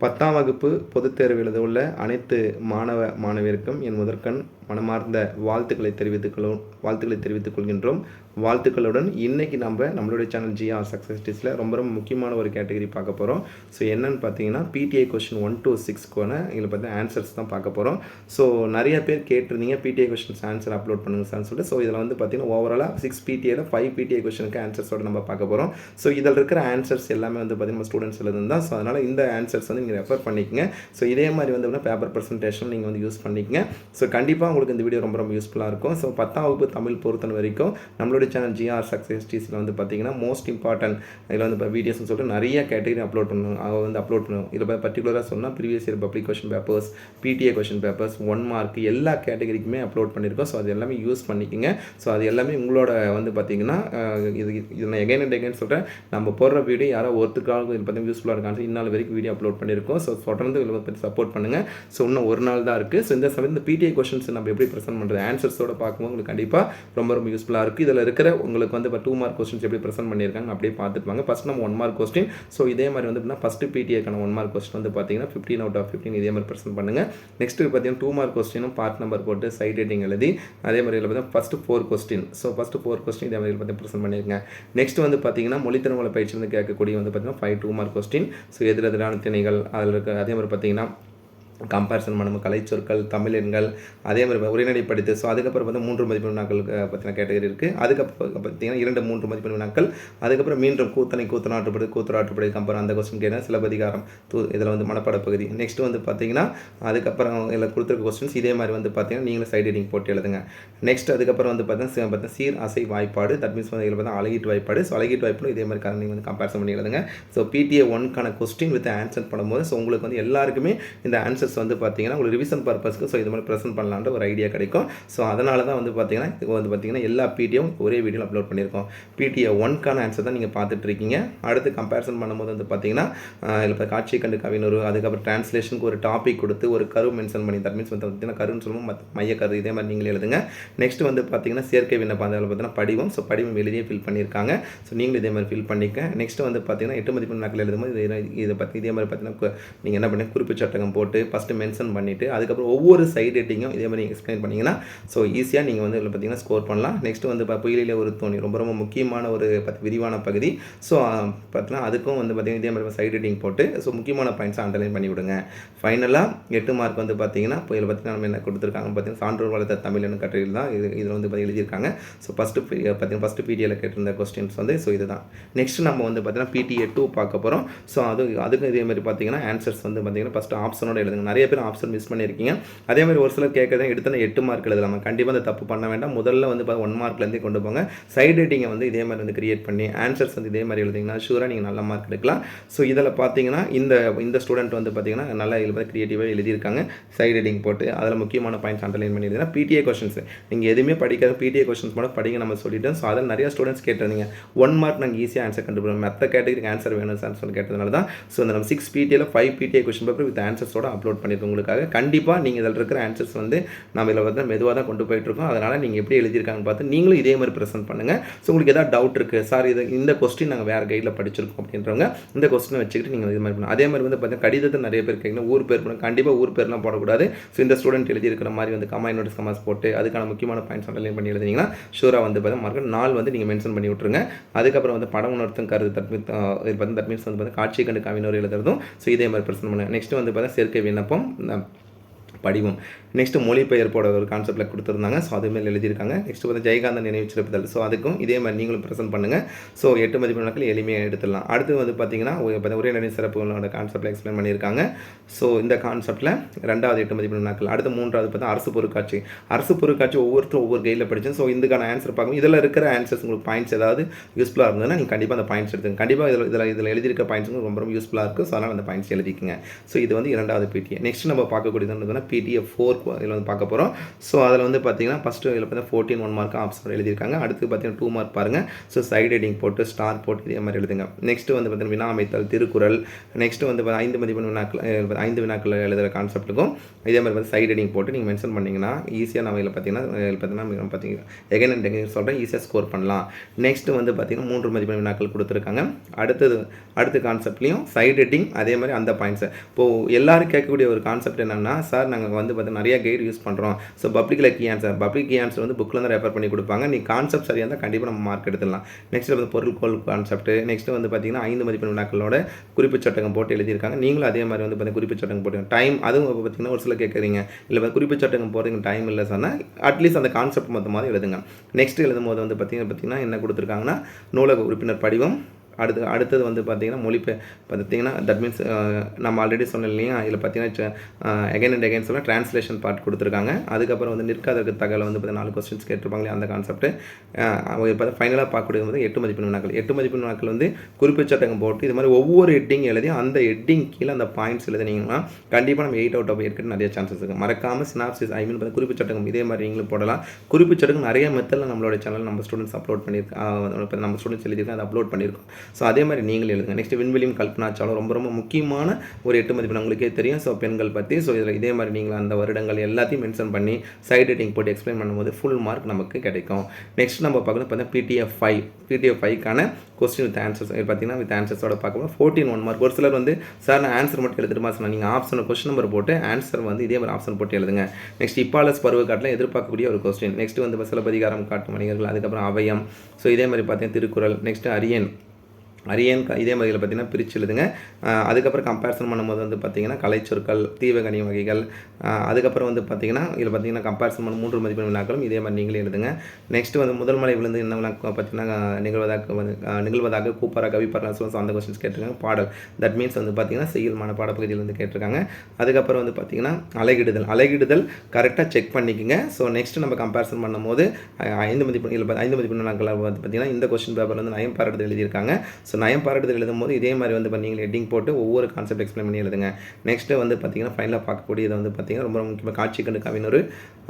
பத்தாம் வகுப்பு பொதுத் தேர்வு எழுத உள்ள அனைத்து மாணவ மாணவியருக்கும் என் முதற்கண் மனமார்ந்த வாழ்த்துக்களை தெரிவித்துக் கொள்ளும் வாழ்த்துக்களை தெரிவித்துக் கொள்கின்றோம் வாழ்த்துக்களுடன் இன்னைக்கு நம்ம நம்மளுடைய சேனல் ஜியா சக்ஸஸ் டீஸில் ரொம்ப ரொம்ப முக்கியமான ஒரு கேட்டகரி பார்க்க போகிறோம் ஸோ என்னன்னு பார்த்தீங்கன்னா பிடிஐ கொஷின் ஒன் டூ சிக்ஸ்க்கான இதில் பார்த்து ஆன்சர்ஸ் தான் பார்க்க போகிறோம் ஸோ நிறைய பேர் கேட்டிருந்தீங்க பிடிஐ கொஷின்ஸ் ஆன்சர் அப்லோட் பண்ணுங்க சார்னு சொல்லிட்டு. ஸோ இதில் வந்து பார்த்தீங்கன்னா ஓவராலாக சிக்ஸ் பிடிஏல ஃபைவ் பிடிஐ கொஷனுக்கு ஆன்சர்ஸோட நம்ம பார்க்க போகிறோம் ஸோ இதில் இருக்கிற ஆன்சர்ஸ் எல்லாமே வந்து பார்த்தீங்கன்னா ஸ்டூடெண்ட்ஸ் தான் ஸோ அதனால் இந்த ஆன்சர்ஸ் வந்து நீங்கள் ரெஃபர் பண்ணிக்கங்க. ஸோ இதே மாதிரி வந்து பேப்பர் ப்ரெசன்டேஷன் நீங்கள் வந்து யூஸ் பண்ணிக்கங்க. ஸோ கண்டிப்பாக உங்களுக்கு இந்த வீடியோ ரொம்ப ரொம்ப யூஸ்ஃபுல்லாக இருக்கும். ஸோ பத்தாம் வகுப்பு தமிழ் பொறுத்தன வரைக்கும் நம்மளுடைய சேனல் ஜிஆர் சக்ஸஸ் டிஸில் வந்து பார்த்தீங்கன்னா மோஸ்ட் இம்பார்ட்டன்ட் இதில் வந்து இப்போ வீடியோஸ்னு சொல்லிட்டு நிறைய கேட்டகரி அப்லோட் பண்ணணும் அவங்க வந்து அப்லோட் பண்ணணும் இதில் பர்டிகுலராக சொன்னால் previous year public question papers PTA question papers one mark எல்லா கேட்டகரிக்குமே அப்லோட் பண்ணியிருக்கோம் ஸோ அது எல்லாமே யூஸ் பண்ணிக்கோங்க. ஸோ அது எல்லாமே உங்களோட வந்து பார்த்தீங்கன்னா இது இது நான் எகைன் அண்ட் எகைன் சொல்கிறேன் நம்ம போடுற வீடியோ யாரோ ஒருத்தருக்காக இது பார்த்தீங்கன்னா யூஸ்ஃபுல்லாக இருக்கான்னு இந்நாள் வரைக்கும் வீடியோ அப்லோட் பண்ணியிருக்கோம் ஸோ தொடர்ந்து இதில் பற்றி சப்போர்ட் பண்ணுங்கள் ஸோ இன்னும் ஒரு நாள் தான் இருக்குது ஸோ இந்த சமயம் இந்த பிடிஏ கொஷின்ஸ் நம்ம எப்படி ப்ரெசென்ட் பண்ணுறது ஆன்சர்ஸோட பார்க்கும்போது உங்களுக்கு கண்டிப்பாக ரொம்ப ரொம்ப யூஸ்ஃபுல்லாக இருக்குது இதில் இருக்க இருக்கிற உங்களுக்கு வந்து இப்போ டூ மார்க் கொஸ்டின்ஸ் எப்படி ப்ரெசென்ட் பண்ணியிருக்காங்க அப்படியே பார்த்துட்டு வாங்க. ஃபஸ்ட் நம்ம ஒன் மார்க் கொஸ்டின் ஸோ இதே மாதிரி வந்து பார்த்தீங்கன்னா ஃபஸ்ட்டு பிடிஏக்கான ஒன் மார்க் கொஸ்டின் வந்து பார்த்தீங்கன்னா ஃபிஃப்டீன் அவுட் ஆஃப் ஃபிஃப்டின் இதே மாதிரி ப்ரெசென்ட் பண்ணுங்கள் நெக்ஸ்ட் பார்த்தீங்கன்னா டூ மார்க் கொஸ்டினும் பார்ட் நம்பர் போட்டு சைட் ரேட்டிங் எழுதி அதே மாதிரி இதில் பார்த்தீங்கன்னா first four question so first four question இதே மாதிரி பார்த்து ப்ரெசென்ட் பண்ணியிருக்கேன் நெக்ஸ்ட் வந்து பார்த்தீங்கன்னா மொழித்திறமலை பயிற்சி வந்து கேட்கக்கூடிய வந்து பார்த்தீங்கன்னா five two mark question so எதிர் எதிரான திணைகள் அதில் இருக்க அதே மாதிரி பார்த்தீங்கன்னா கம்பேரிசன் பண்ணும் கலைச்சொற்கள் தமிழெண்கள் அதே மாதிரி உரைநடைப்படுத்து ஸோ அதுக்கப்புறம் வந்து மூன்று மதிப்பெண் வினாக்கள் பற்றின கேட்டகரி இருக்குது அதுக்கப்புறம் பார்த்தீங்கன்னா இரண்டு மூன்று மதிப்பெண் வினாக்கள். அதுக்கப்புறம் மீண்டும் கூத்தனை கூத்தனாட்டுப்படி கூத்தராட்டுப்படி கம்பேர் அந்த கொஸ்டின் கேட்டால் சிலப்பதிகாரம் தூ இதில் வந்து மனப்பாட பகுதி. நெக்ஸ்ட் வந்து பார்த்தீங்கன்னா அதுக்கப்புறம் இதில் கொடுத்துருக்க கொஸ்டின்ஸ் இதே மாதிரி வந்து பார்த்தீங்கன்னா நீங்களும் சைட் ரீடிங் போட்டு எழுதுங்க. நெக்ஸ்ட் அதுக்கப்புறம் வந்து பார்த்தீங்கன்னா பார்த்தீங்கன்னா சீர் அசை வாய்ப்பாடு. தட் மீன்ஸ் வந்து இதில் பார்த்தா அழகீட்டு வாய்ப்பாடு. ஸோ அழகீட்டு வாய்ப்பாடு இதே மாதிரி நீங்கள் வந்து கம்பேரிசன் பண்ணி எழுதுங்க. ஸோ பிடிஏ ஒன்க்கான கொஸ்டின் வித் ஆன்சர் பண்ணும்போது ஸோ உங்களுக்கு வந்து எல்லாருக்குமே இந்த ஆன்சர் ஆன்சர்ஸ் வந்து பார்த்தீங்கன்னா உங்களுக்கு ரிவிஷன் பர்பஸ்க்கு ஸோ இது மாதிரி ப்ரெசென்ட் பண்ணலான்ற ஒரு ஐடியா கிடைக்கும். ஸோ அதனால தான் வந்து பார்த்தீங்கன்னா இது வந்து பார்த்தீங்கன்னா எல்லா பிடிஎம் ஒரே வீடியோவில் அப்லோட் பண்ணியிருக்கோம். பிடிஏ ஒன்க்கான ஆன்சர் தான் நீங்கள் பார்த்துட்டு இருக்கீங்க அடுத்து கம்பேரிசன் பண்ணும்போது வந்து பார்த்தீங்கன்னா இப்போ காட்சி கண்டு கவினூர் அதுக்கப்புறம் டிரான்ஸ்லேஷனுக்கு ஒரு டாபிக் கொடுத்து ஒரு கரு மென்ஷன் பண்ணி தட் மீன்ஸ் வந்து பார்த்தீங்கன்னா கருன்னு சொல்லுவோம் மைய கரு இதே மாதிரி நீங்களே எழுதுங்க. நெக்ஸ்ட் வந்து பார்த்தீங்கன்னா செயற்கை விண்ணப்பம் அதில் பார்த்தீங்கன்னா படிவம். ஸோ படிவம் எழுதியே ஃபில் பண்ணியிருக்காங்க. ஸோ நீங்களும் இதே மாதிரி ஃபில் பண்ணிக்க நெக்ஸ்ட் வந்து பார்த்தீங்கன்னா எட்டு மதிப்பெண் நாட்கள் எழுதும்போது இதை இதை பற்றி இதே மாதிரி பார்த்தீங்கன்னா நீங்கள் என்ன பண்ணுங்க குறிப்பு சட்டகம் போட்டு ஃபஸ்ட்டு மென்ஷன் பண்ணிவிட்டு அதுக்கப்புறம் ஒவ்வொரு சைட் ரேட்டிங்கும் இதே மாதிரி எக்ஸ்பிளைன் பண்ணிங்கன்னா ஸோ ஈஸியாக நீங்கள் வந்து இதில் பார்த்தீங்கன்னா ஸ்கோர் பண்ணலாம். நெக்ஸ்ட் வந்து இப்போ புயலிலே ஒரு தோணி ரொம்ப ரொம்ப முக்கியமான ஒரு பத் விரிவான பகுதி. ஸோ பார்த்தீங்கன்னா அதுக்கும் வந்து பார்த்திங்கன்னா இதே மாதிரி சைட் ரேட்டிங் போட்டு ஸோ முக்கியமான பாயிண்ட்ஸை அண்டர்லைன் பண்ணி விடுங்க. ஃபைனலாக எட்டு மார்க் வந்து பார்த்தீங்கன்னா புயல் பார்த்தீங்கன்னா நம்ம என்ன கொடுத்துருக்காங்க பார்த்தீங்கன்னா சான்றோர் வளர்த்த தமிழ்னு கட்டுரையில் தான் இது இதில் வந்து பார்த்தீங்கன்னா எழுதியிருக்காங்க. ஸோ ஃபஸ்ட்டு பார்த்தீங்கன்னா ஃபஸ்ட்டு பிடிஏல கேட்டிருந்த கொஸ்டின்ஸ் வந்து ஸோ இதுதான். நெக்ஸ்ட் நம்ம வந்து பார்த்தீங்கன்னா பிடிஏ டூ பார்க்க போகிறோம் ஸோ அது அதுக்கும் இதே மாதிரி பார்த்தீங்கன்னா ஆன்சர்ஸ் வந்து பார்த்தீங்கன்னா ஃபஸ்ட்டு ஆப்ஷனோட எழுதுங்க. நிறைய பேர் ஆப்ஷன் மிஸ் பண்ணியிருக்கீங்க. அதே மாதிரி ஒரு சிலர் கேட்குறது எடுத்தன எட்டு மார்க் எழுதலாம். கண்டிப்பாக அந்த தப்பு பண்ண வேண்டாம். முதல்ல வந்து ஒன் மார்க்லேருந்தே கொண்டு போங்க. சைட் ரேட்டிங்கை வந்து இதே மாதிரி வந்து கிரியேட் பண்ணி ஆன்சர்ஸ் வந்து இதே மாதிரி எழுதிங்கன்னா ஷூராக நீங்கள் நல்ல மார்க் எடுக்கலாம். ஸோ இதில் பார்த்தீங்கன்னா இந்த இந்த ஸ்டூடெண்ட் வந்து பார்த்தீங்கன்னா நல்லா இதில் பார்த்து க்ரியேட்டிவாக எழுதியிருக்காங்க. சைட் ரேட்டிங் போட்டு அதில் முக்கியமான பாயிண்ட்ஸ் அண்டர்லைன் பண்ணியிருந்தீங்கன்னா பிடிஏ கொஷின்ஸ் நீங்கள் எதுவுமே படிக்காத பிடிஏ கொஷின்ஸ் மட்டும் படிங்க நம்ம சொல்லிட்டோம். ஸோ அதில் நிறைய ஸ்டூடெண்ட்ஸ் கேட்டிருந்தீங்க. ஒன் மார்க் நாங்கள் ஈஸியாக ஆன்சர் கண்டுபிடிப்போம் மற்ற கேட்டகரிக்கு ஆன்சர் வேணும் சார் சொல்லி கேட்டதுனால தான். ஸோ இந்த நம்ம six பிடிஏல five PTA question paper with ஆன்சர்ஸோட upload பண்ணியிருக்கோம் உங்களுக்காக கண்டிப்பாக நீங்கள் இதில் இருக்கிற ஆன்சர்ஸ் வந்து நம்ம இதில் வந்து மெதுவாக தான் கொண்டு போயிட்டுருக்கோம் அதனால் நீங்கள் எப்படி எழுதியிருக்காங்கன்னு பார்த்து நீங்களும் இதே மாதிரி ப்ரெசென்ட் பண்ணுங்கள் ஸோ உங்களுக்கு எதாவது டவுட் இருக்குது சார் இது இந்த கொஸ்டின் நாங்கள் வேறு கைடில் படிச்சிருக்கோம் அப்படின்றவங்க இந்த கொஸ்டினை வச்சுக்கிட்டு நீங்கள் இது மாதிரி பண்ணலாம். அதே மாதிரி வந்து பார்த்தீங்கன்னா கடிதத்தை நிறைய பேர் கேட்கணும். ஊர் பேர் பண்ணணும் கண்டிப்பாக ஊர் பேர்லாம் போடக்கூடாது. ஸோ இந்த ஸ்டூடெண்ட் எழுதியிருக்கிற மாதிரி வந்து கமா நோட்டிஸ் கமாஸ் போட்டு அதுக்கான முக்கியமான பாயிண்ட்ஸ் அண்டர்லைன் பண்ணி எழுதினீங்கன்னா ஷூராக வந்து பார்த்தீங்கன்னா மார்க் நாள் வந்து நீங்கள் மென்ஷன் பண்ணி விட்ருங்க அதுக்கப்புறம் வந்து படம் உணர்த்தும் கருது தட்மி மீன் இது வந்து பார்த்தீங்கன்னா காட்சி கண்டு கவினோர் எழுதுறதும். ஸோ இதே மாதிரி பிரச்சனை பண்ணுங்க. நெக்ஸ்ட் வந்து பார்த்தீங்கன்னா சேர்க்கை விண்ணப்பம் இந்த படிவம். நெக்ஸ்ட் மொழிபெயர்ப்போட ஒரு கான்செப்ட்டில் கொடுத்துருந்தாங்க. ஸோ அதுமாரி எழுதியிருக்காங்க. நெக்ஸ்ட் வந்து ஜெயகாந்தன் நினைவு சிறப்புதல் ஸோ அதுக்கும் இதே மாதிரி நீங்களும் ப்ரெசென்ட் பண்ணுங்கள் ஸோ எட்டு மதிப்பு நாட்கள் எளிமையாக எடுத்துடலாம். அடுத்து வந்து பார்த்தீங்கன்னா ஒரே நினைவு சிறப்புகளோட கான்செப்ட்டில் எக்ஸ்பிளைன் பண்ணியிருக்காங்க. ஸோ இந்த கான்செப்ட்டில் ரெண்டாவது எட்டு மதிப்பு நாட்கள் அடுத்து மூன்றாவது பார்த்தா அரசு பொருட்காட்சி. அரசு பொருட்காட்சி ஒவ்வொருத்தரும் ஒவ்வொரு கையில் படித்தேன் ஸோ இதுக்கான ஆன்சர் பார்க்கும். இதில் இருக்கிற ஆன்சர்ஸ் உங்களுக்கு பாயிண்ட்ஸ் ஏதாவது யூஸ்ஃபுல்லாக இருந்ததுன்னா நீங்கள் கண்டிப்பாக அந்த பாயிண்ட்ஸ் எடுத்துங்க கண்டிப்பாக இதில் இதில் இதில் எழுதியிருக்க பாயிண்ட்ஸ் ரொம்ப ரொம்ப யூஸ்ஃபுல்லாக இருக்கும். ஸோ அதனால் அந்த பாயிண்ட்ஸ் எழுதிக்கங்க. ஸோ இது வந்து இரண்டாவது பிடிஏ நெக்ஸ்ட் நம்ம பார்க்கக்கூடியது என்னதுன்னா பிடிஎஃப் ஃபோர் இதில் வந்து பார்க்க போகிறோம் ஸோ அதில் வந்து பார்த்தீங்கன்னா ஃபஸ்ட்டு இதில் பார்த்தீங்கன்னா ஃபோர்டீன் ஒன் மார்க் ஆப்ஷன் எழுதியிருக்காங்க. அடுத்து பார்த்தீங்கன்னா டூ மார்க் பாருங்கள் ஸோ சைட் ஹெட்டிங் போட்டு ஸ்டார் போட்டு இதே மாதிரி எழுதுங்க. நெக்ஸ்ட் வந்து பார்த்தீங்கன்னா வினா அமைத்தல் திருக்குறள். நெக்ஸ்ட் வந்து ஐந்து மதிப்பெண் வினாக்கள் ஐந்து வினாக்கள் எழுதுகிற கான்செப்ட்டுக்கும் இதே மாதிரி வந்து சைட் ஹெட்டிங் போட்டு நீங்கள் மென்ஷன் பண்ணிங்கன்னா ஈஸியாக நம்ம இதில் பார்த்தீங்கன்னா பார்த்தீங்கன்னா பார்த்தீங்கன்னா எகைன் அண்ட் எகைன் சொல்கிறேன் ஈஸியாக ஸ்கோர் பண்ணலாம். நெக்ஸ்ட் வந்து பார்த்தீங்கன்னா மூன்று மதிப்பெண் வினாக்கள் கொடுத்துருக்காங்க. அடுத்தது அடுத்த கான்செப்ட்லேயும் சைட் ஹெட்டிங் அதே மாதிரி அந்த பாயிண்ட்ஸை இப்போது எல்லோரும் கேட்கக்கூடிய ஒரு கான்செப்ட் என்னென்னா சார் நாங்கள் வந்து பார்த்தீங்கன்னா நிறைய கைடு யூஸ் பண்ணுறோம் ஸோ பப்ளிக்கில் key answer public key answer வந்து புக்கில் தான் ரெஃபர் பண்ணி கொடுப்பாங்க. நீ கான்செப்ட் சரியாக இருந்தால் கண்டிப்பாக நம்ம மார்க் எடுத்துடலாம். நெக்ஸ்ட் வந்து பொருள் கோல் கான்செப்ட் நெக்ஸ்ட் வந்து பார்த்தீங்கன்னா ஐந்து மதிப்பெண் வினாக்களோட குறிப்பு சட்டகம் போட்டு எழுதியிருக்காங்க. நீங்களும் அதே மாதிரி வந்து பார்த்தீங்கன்னா குறிப்பு சட்டகம் போட்டு டைம் அதுவும் பார்த்தீங்கன்னா ஒரு சில கேட்குறீங்க இல்லை குறிப்பு சட்டகம் போகிறதுக்கு டைம் இல்லை சொன்னால் அட்லீஸ்ட் அந்த கான்செப்ட் மொத்தமாக எழுதுங்க. நெக்ஸ்ட் எழுதும் போது வந்து பார்த்தீங்கன்னா பார்த்தீங்கன்னா என்ன கொடுத்துருக்காங்கன்னா நூலக உறுப்பினர் படிவம் அடுத்து அடுத்தது வந்து பார்த்தீங்கன்னா மொழிபெயர் பார்த்தீங்கன்னா தட் மீன்ஸ் நம்ம ஆல்ரெடி சொன்னோம் இல்லையா? இதில் பார்த்தீங்கன்னா எகைன் அண்ட் எகைன் சொல்ல ட்ரான்ஸ்லேஷன் பார்ட் கொடுத்துருக்காங்க. அதுக்கப்புறம் வந்து நிற்காதற்கு தகவல் வந்து பார்த்தீங்கன்னா நாலு கொஸ்டின்ஸ் கேட்டிருப்பாங்களே அந்த கான்செப்ட் இப்போ ஃபைனலாக பார்க்கக்கூடியது வந்து எட்டு மதிப்பெண் வினாக்கள். எட்டு மதிப்பெண் வினாக்கள் வந்து குறிப்பிட்ட போட்டு இது மாதிரி ஒவ்வொரு ஹெட்டிங் எழுதி அந்த ஹெட்டிங் கீழே அந்த பாயிண்ட்ஸ் எழுதினீங்கன்னா கண்டிப்பாக நம்ம எயிட் அவுட் ஆஃப் எடுக்கிறது நிறைய சான்சஸ் இருக்குது மறக்காமல் சினாப்சிஸ் ஐ மீன் குறிப்பிட்ட சட்டகம் இதே மாதிரி நீங்களும் போடலாம். குறிப்பிட்ட சட்டகம் நிறைய மெத்தடில் நம்மளோட சேனல் நம்ம ஸ்டூடெண்ட்ஸ் அப்லோட் பண்ணியிருக்கோம் நம்ம ஸ்டூடெண்ட்ஸ் எழுதியிருக்கோம் அதை அப்லோட் பண்ணியிருக்கோம் ஸோ அதே மாதிரி நீங்களே எழுதுங்க. நெக்ஸ்ட் விண்வெளியும் கல்பனா சாலும் ரொம்ப ரொம்ப முக்கியமான ஒரு எட்டு மதிப்பெண். உங்களுக்கே தெரியும். ஸோ பெண்கள் பற்றி ஸோ இதில் இதே மாதிரி நீங்கள் அந்த வருடங்கள் எல்லாத்தையும் மென்ஷன் பண்ணி சைட் ரேட்டிங் போட்டு எக்ஸ்பிளைன் பண்ணும்போது ஃபுல் மார்க் நமக்கு கிடைக்கும். நெக்ஸ்ட் நம்ம பார்க்கணும். பார்த்தீங்கன்னா பிடிஎஃப் ஃபைவ் பிடிஎஃப் ஃபைவ்க்கான கொஸ்டின் வித் ஆன்சர்ஸ் பார்த்தீங்கன்னா வித் ஆன்சர்ஸோட பார்க்கும்போது ஃபோர்டீன் ஒன் மார்க் ஒரு சிலர் வந்து சார் நான் ஆன்சர் மட்டும் எழுதிட்டுமா? சார் நீங்கள் ஆப்ஷன் கொஸ்டின் நம்பர் போட்டு ஆன்சர் வந்து இதே மாதிரி ஆப்ஷன் போட்டு எழுதுங்க. நெக்ஸ்ட் இப்பாலஸ் பருவ காட்டில் எதிர்பார்க்கக்கூடிய ஒரு கொஸ்டின் நெக்ஸ்ட் வந்து சிலப்பதிகாரம் காட்டும் மனிதர்கள் அதுக்கப்புறம் அவயம். ஸோ இதே மாதிரி பார்த்தீங்கன்னா திருக்குறள். நெக்ஸ்ட் அரியன். அரியன் க- இதே மாதிரியில் பார்த்தீங்கன்னா பிரித்து எழுதுங்க. அதுக்கப்புறம் கம்பேரிசன் பண்ணும்போது வந்து பார்த்தீங்கன்னா கலைச்சொற்கள் தீவகனி வகைகள் அதுக்கப்புறம் வந்து பார்த்தீங்கன்னா இதில் பார்த்தீங்கன்னா கம்பேரிசன் பண்ண மூன்று மதிப்பெண் வினாக்களும் இதே மாதிரி நீங்களே எழுதுங்க. நெக்ஸ்ட் வந்து முதல் மலை விழுந்து என்ன வினா பார்த்தீங்கன்னா நிகழ்வதாக வந்து நிகழ்வதாக கூப்பாரா கவிப்பாரா ஸோ அந்த கொஸ்டின்ஸ் கேட்டிருக்காங்க. பாடல். தட் மீன்ஸ் வந்து பார்த்தீங்கன்னா செய்யல்மான பாடப்பகுதியில் வந்து கேட்டிருக்காங்க. அதுக்கப்புறம் வந்து பார்த்தீங்கன்னா அலகிடுதல். அலகிடுதல் கரெக்டாக செக் பண்ணிக்கோங்க. ஸோ நெக்ஸ்ட் நம்ம கம்பேரிசன் பண்ணும்போது ஐந்து மதிப்பெண் இல்லை ஐந்து மதிப்பெண் வினாக்கள் வந்து பார்த்தீங்கன்னா இந்த கொஸ்டின் பேப்பர் வந்து நயம் பாராட்டு எழுதியிருக்காங்க. ஸோ நயம் பாராட்டுதல் எழுதும் போது இதே மாதிரி வந்து நீங்கள் ஹெட்டிங் போட்டு ஒவ்வொரு கான்செப்ட் எக்ஸ்பிளைன் பண்ணி எழுதுங்க. நெக்ஸ்ட்டு வந்து பார்த்தீங்கன்னா ஃபைனலாக பார்க்கக்கூடியது வந்து பார்த்தீங்கன்னா ரொம்ப முக்கியமாக காட்சி கண்டு கவினூர்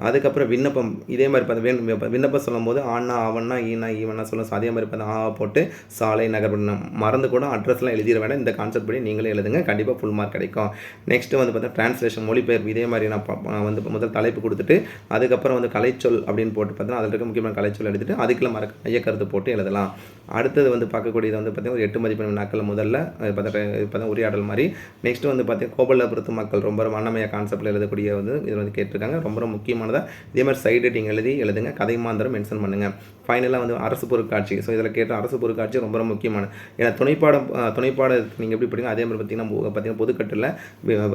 அதுக்கப்புறம் விண்ணப்பம் இதே மாதிரி பார்த்து விண்ணப்பம் சொல்லும்போது ஆண்ணா ஆவண்ணா ஈனா ஈவண்ணா சொல்லும் அதே மாதிரி பார்த்து ஆ போட்டு சாலை நகர்பண்ணம் மறந்து கூட அட்ரஸ்லாம் எழுதிட வேண்டாம் இந்த கான்செப்ட் படி நீங்களே எழுதுங்க. கண்டிப்பாக ஃபுல் மார்க் கிடைக்கும். நெக்ஸ்ட்டு வந்து பார்த்தா ட்ரான்ஸ்லேஷன் மொழிபெயர்ப்பு இதே மாதிரி நான் வந்து முதல் தலைப்பு கொடுத்துட்டு அதுக்கப்புறம் வந்து கலைச்சொல் அப்படின்னு போட்டு பார்த்தீங்கன்னா அதில் இருக்க முக்கியமான கலைச்சொல் எழுதிட்டு அதுக்குள்ள மறக்க மையக்கருத்து போட்டு எழுதலாம். அடுத்தது வந்து பார்க்கக்கூடியது வந்து பார்த்தீங்கன்னா ஒரு எட்டு மதிப்பெண் வினாக்கள் முதல்ல அது பார்த்தா உரையாடல் மாதிரி. நெக்ஸ்ட் வந்து பார்த்தீங்கன்னா கோபலபுரத்து மக்கள் ரொம்ப ரொம்ப கான்செப்டில் எழுதக்கூடிய வந்து இதில் வந்து கேட்டிருக்காங்க. ரொம்ப ரொம்ப முக்கியமானதாக இதே மாதிரி சைட் ரேட்டிங் எழுதி எழுதுங்க. கதை மாந்திரம் மென்ஷன் பண்ணுங்கள் ஃபைனலாக வந்து அரசு பொருட்காட்சி. ஸோ இதில் கேட்ட அரசு பொருட்காட்சி ரொம்ப ரொம்ப முக்கியமான. ஏன்னா துணைப்பாடம் அஹ், துணைப்பாடம் நீங்கள் எப்படி படிங்க அதே மாதிரி பார்த்தீங்கன்னா பார்த்தீங்கன்னா பொதுக்கட்டில்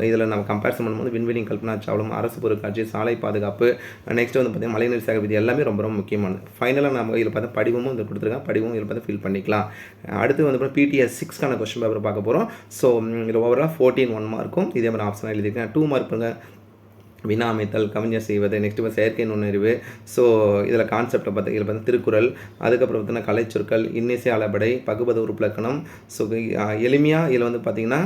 இதில் நம்ம கம்பேரிசன் பண்ணும்போது விண்வெளி கல்பனா சாவலம் அரசு பொருட்காட்சி சாலை பாதுகாப்பு நெக்ஸ்ட் வந்து பார்த்தீங்கன்னா மலைநீர் சேகரிப்பு எல்லாமே ரொம்ப ரொம்ப முக்கியமானது. ஃபைனலாக நம்ம இதில் பார்த்தா படிவமும் இதில் கொடுத்துருக்காங்க. படிவமும் இதில் பார்த்து ஃபில் பண்ணிக்கலாம். அடுத்து வந்து பிடிஎஸ் சிக்ஸ்க்கான கொஸ்டின் பேப்பர் பார்க்க போகிறோம் ஸோ இதில் ஓவரால் ஃபோர்டீன் ஒன் மார்க்கும் இதே மாதிரி ஆப்ஷன் எழுதியிருக்கேன். டூ மார்க் பாருங்க. வினா அமைத்தல் கவிஞர் செய்வது நெக்ஸ்ட் இப்போ செயற்கை நுண்ணறிவு. ஸோ இதில் கான்செப்டை பார்த்து இதில் பார்த்து திருக்குறள் அதுக்கப்புறம் பார்த்தீங்கன்னா கலைச்சொற்கள் இன்னிசை அளபடை பகுபத உருப்பிலக்கணம். ஸோ எளிமையாக இதில் வந்து பார்த்திங்கன்னா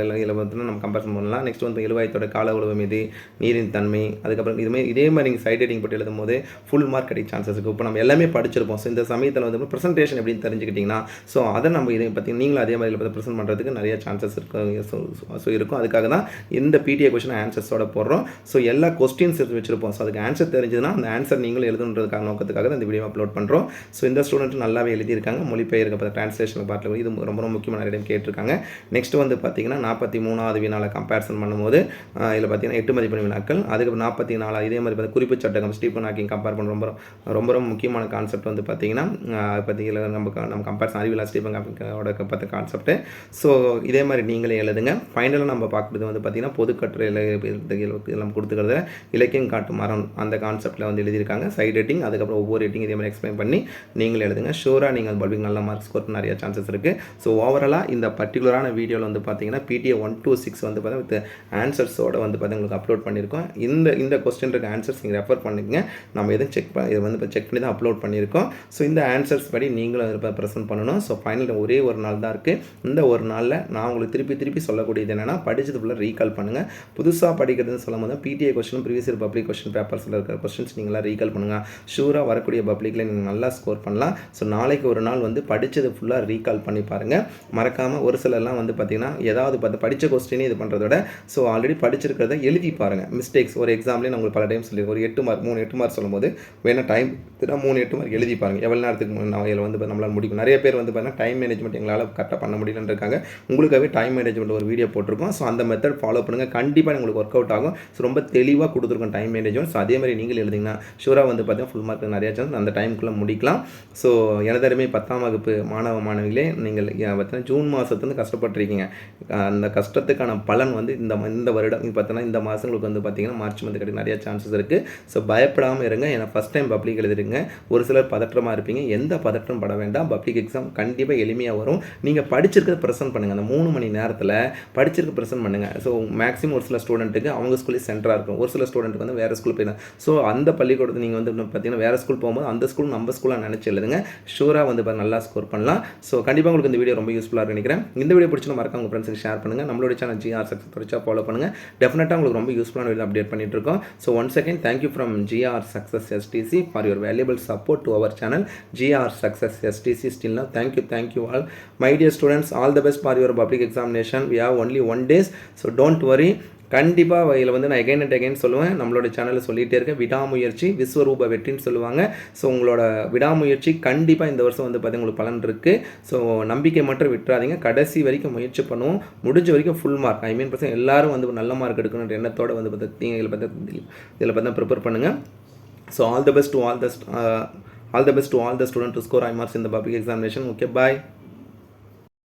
இதில் இதில் பார்த்தீங்கன்னா நம்ம கம்பேரிசன் பண்ணலாம். நெக்ஸ்ட் வந்து எழுவாயத்தோட கால உழவு மீது நீரின் தன்மை அதுக்கப்புறம் இதுமாதிரி இதே மாதிரி நீங்கள் சைட் ரைட்டிங் போட்டு எழுதும் போது ஃபுல் மார்க் கிடைக்க சான்சஸ் இருக்குது இப்போ நம்ம எல்லாமே படிச்சிருப்போம். ஸோ இந்த சமயத்தில் வந்து ப்ரெசன்டேஷன் எப்படின்னு தெரிஞ்சுக்கிட்டிங்கன்னா ஸோ அதை நம்ம இதை பற்றி நீங்களும் அதே மாதிரி பார்த்து ப்ரெசென்ட் பண்ணுறதுக்கு நிறைய சான்சஸ் இருக்கும் ஸோ இருக்கும் அதுக்காக தான் இந்த பிடிஏ கொஷின் ஆன்சர்ஸோட போடுறோம். ஸோ எல்லா கொஸ்டின்ஸ் எடுத்து வச்சிருப்போம் ஸோ அதுக்கு ஆன்சர் தெரிஞ்சதுன்னா அந்த ஆன்சர் நீங்களும் எழுதுன்றதுக்காக நோக்கத்துக்காக தான் இந்த வீடியோ அப்லோட் பண்ணுறோம் ஸோ இந்த ஸ்டூடெண்ட் நல்லாவே எழுதியிருக்காங்க மொழிபெயர்க்க பார்த்து ட்ரான்ஸ்லேஷன் பார்ட்டில் இது ரொம்ப ரொம்ப முக்கியமான நிறைய time கேட்டிருக்காங்க நெக்ஸ்ட் வந்து பார்த்தீங்கன்னா நாற்பத்தி மூணாவது வினால கம்பேரிசன் பண்ணும்போது இதில் பார்த்தீங்கன்னா எட்டு மதிப்பெண் வினாக்கள் அதுக்கப்புறம் நாற்பத்தி நாலு இதே மாதிரி பார்த்து குறிப்பு சட்டகம் ஸ்டீஃபன் ஹாக்கிங் கம்பேர் பண்ண ரொம்ப ரொம்ப ரொம்ப முக்கியமான கான்செப்ட் வந்து பார்த்தீங்கன்னா பார்த்தீங்கன்னா நம்ம நம்ம கம்பேரிசன் அறிவிலா ஸ்டீஃபன் ஹாக்கிங்கோட பார்த்த கான்செப்ட்டு ஸோ இதே மாதிரி நீங்களே எழுதுங்க ஃபைனலாக நம்ம பார்க்குறது வந்து பார்த்தீங்கன்னா பொதுக்கட்டுரை எல்லாம் கொடுத்துக்கிறது இலக்கியம் காட்டும் மரம் அந்த கான்செப்ட்டில் வந்து எழுதியிருக்காங்க. சைட் ரேட்டிங் அதுக்கப்புறம் ஒவ்வொரு ரேட்டிங் இதே மாதிரி எக்ஸ்பிளைன் பண்ணி நீங்களே எழுதுங்க. ஷூராக நீங்கள் பல்பிங் நல்ல மார்க் ஸ்கோர் நிறைய சான்சஸ் இருக்குது ஸோ ஓவராலாக இந்த பர்டிகுலரான வீடியோவில் வந்து பார்த்தீங்கன்னா பிடிஏ ஒன் டூ சிக்ஸ் வந்து பார்த்தீங்கன்னா வித் ஆன்சர்ஸோட வந்து பார்த்தீங்கன்னா உங்களுக்கு அப்லோட் பண்ணியிருக்கோம். இந்த இந்த கொஸ்டின் இருக்க ஆன்சர்ஸ் நீங்கள் ரெஃபர் பண்ணிக்கங்க. நம்ம எதுவும் செக் பண்ண இதை வந்து இப்போ செக் பண்ணி தான் அப்லோட் பண்ணியிருக்கோம். ஸோ இந்த ஆன்சர்ஸ் படி நீங்களும் இப்போ ப்ரெசென்ட் பண்ணணும். ஸோ ஃபைனல் ஒரே ஒரு நாள் தான் இருக்குது இந்த ஒரு நாளில் நான் உங்களுக்கு திருப்பி திருப்பி சொல்லக்கூடியது என்னென்னா படிச்சது ஃபுல்லாக ரீகால் பண்ணுங்கள் புதுசாக படிக்கிறதுன்னு சொல்லும் போது DTA question previous year public question பேப்பர்ஸில் இருக்கிற கொஸ்டின்ஸ் நீங்களாம் ரீகால் பண்ணுங்கள் ஷூராக வரக்கூடிய பப்ளிக்கில் நீங்கள் நல்லா ஸ்கோர் பண்ணலாம். ஸோ நாளைக்கு ஒரு நாள் வந்து படித்தது ஃபுல்லாக ரீகால் பண்ணி பாருங்கள் மறக்காமல் ஒரு சிலர்லாம் வந்து பார்த்தீங்கன்னா ஏதாவது பார்த்து படித்த கொஸ்டினே இது பண்ணுறதோட ஸோ ஆல்ரெடி படிச்சிருக்கிறத எழுதி பாருங்கள் மிஸ்டேக்ஸ் ஒரு எக்ஸாம்லேயே நான் உங்களுக்கு பல டைம் சொல்லி ஒரு எட்டு மார்க் மூணு எட்டு மார்க் சொல்லும்போது வேணால் டைம் மூணு எட்டு மார்க் எழுதி பாருங்கள் எவ்வளோ நேரத்துக்கு மு- வந்து நம்மளால் முடிக்கும். நிறைய பேர் வந்து பார்த்தீங்கன்னா டைம் மேனேஜ்மெண்ட் எங்களால் கரெக்டாக பண்ண முடியலன்னு இருக்காங்க. உங்களுக்காகவே டைம் மேனேஜ்மெண்ட் ஒரு வீடியோ போட்டிருக்கோம். ஸோ அந்த மெத்தட் ஃபாலோ பண்ணுங்கள் கண்டிப்பாக உங்களுக்கு ஒர்க் அவுட் ஆகும். ஸோ ரொம்ப தெளிவாக கொடுத்துருக்கோம் டைம் மேனேஜ்மெண்ட் ஸோ அதே மாதிரி நீங்கள் எழுதிங்கன்னா ஷூராக வந்து பார்த்தீங்கன்னா ஃபுல் மார்க் நிறையா சான்ஸ் அந்த டைமுக்குள்ளே முடிக்கலாம். ஸோ எனதருமை பத்தாம் வகுப்பு மாணவ மாணவிகளே நீங்கள் பார்த்தீங்கன்னா ஜூன் மாதத்துலேருந்து கஷ்டப்பட்டுருக்கீங்க. அந்த கஷ்டத்துக்கான பலன் வந்து இந்த இந்த வருடம் பார்த்தீங்கன்னா இந்த மாதங்களுக்கு வந்து பார்த்தீங்கன்னா மார்ச் மந்த் கிடைக்கும் நிறையா சான்சஸ் இருக்குது ஸோ பயப்படாமல் இருங்க. ஏன்னா ஃபஸ்ட் டைம் பப்ளிக் எழுதிருங்க ஒரு சிலர் பதற்றமாக இருப்பீங்க. எந்த பதற்றம் பட வேண்டாம். பப்ளிக் எக்ஸாம் கண்டிப்பாக எளிமையாக வரும். நீங்கள் படிச்சிருக்கிறத ப்ரெசென்ட் பண்ணுங்கள் அந்த மூணு மணி நேரத்தில் படிச்சிருக்க ப்ரெசென்ட் பண்ணுங்கள் ஸோ மேக்ஸிமம் ஒரு சில ஸ்டூடெண்ட்டுக்கு அவங்க ஸ்கூலில் சென்ட் சென்டராக இருக்கும் ஒரு சில ஸ்டூடெண்ட்டுக்கு வந்து வேறு ஸ்கூல் போயிருந்தாங்க ஸோ அந்த பள்ளிக்கூடத்தை நீங்கள் வந்து பார்த்தீங்கன்னா வேறு ஸ்கூல் போகும்போது அந்த ஸ்கூல் நம்ம ஸ்கூலாக நினச்சி எழுதுங்க. ஷூராக வந்து பார்த்து நல்லா ஸ்கோர் பண்ணலாம். ஸோ கண்டிப்பாக உங்களுக்கு இந்த வீடியோ ரொம்ப யூஸ்ஃபுல்லாக நினைக்கிறேன். இந்த வீடியோ பிடிச்சி மறக்காம உங்கள் ஃப்ரெண்ட்ஸுக்கு ஷேர் பண்ணுங்கள் நம்மளோட சேனல் ஜிஆர் சக்ஸஸ் தொடர்ச்சியாக ஃபாலோ பண்ணுங்கள் டெஃபினட்டாக உங்களுக்கு ரொம்ப யூஸ்ஃபுல்லான வீடியோ அப்டேட் பண்ணிட்டு இருக்கோம். So one second thank you from GR success STC for your valuable support to our channel GR success STC still thank you thank you all my dear students all the best for your public examination we have only one days so don't worry கண்டிப்பாக இதில் வந்து நான் again and again சொல்லுவேன். நம்மளோட சேனலில் சொல்லிகிட்டே இருக்கேன். விடாமுயற்சி விஸ்வரூப வெற்றின்னு சொல்லுவாங்க. ஸோ உங்களோட விடாமுயற்சி கண்டிப்பாக இந்த வருஷம் வந்து பார்த்தீங்கன்னா உங்களுக்கு பலன் இருக்குது ஸோ நம்பிக்கை மட்டும் விட்டுறாதீங்க. கடைசி வரைக்கும் முயற்சி பண்ணுவோம். முடிஞ்ச வரைக்கும் full mark I mean percent எல்லாரும் வந்து நல்ல மார்க் எடுக்கணுன்ற எண்ணத்தோட வந்து பார்த்தா நீங்கள் இதில் பார்த்தா இதில் பார்த்தா ப்ரிப்பேர் பண்ணுங்கள் so all the best to all the all the best to all the student to score I marks இந்த பப்ளிக் எக்ஸாமினேஷன் ஓகே பாய்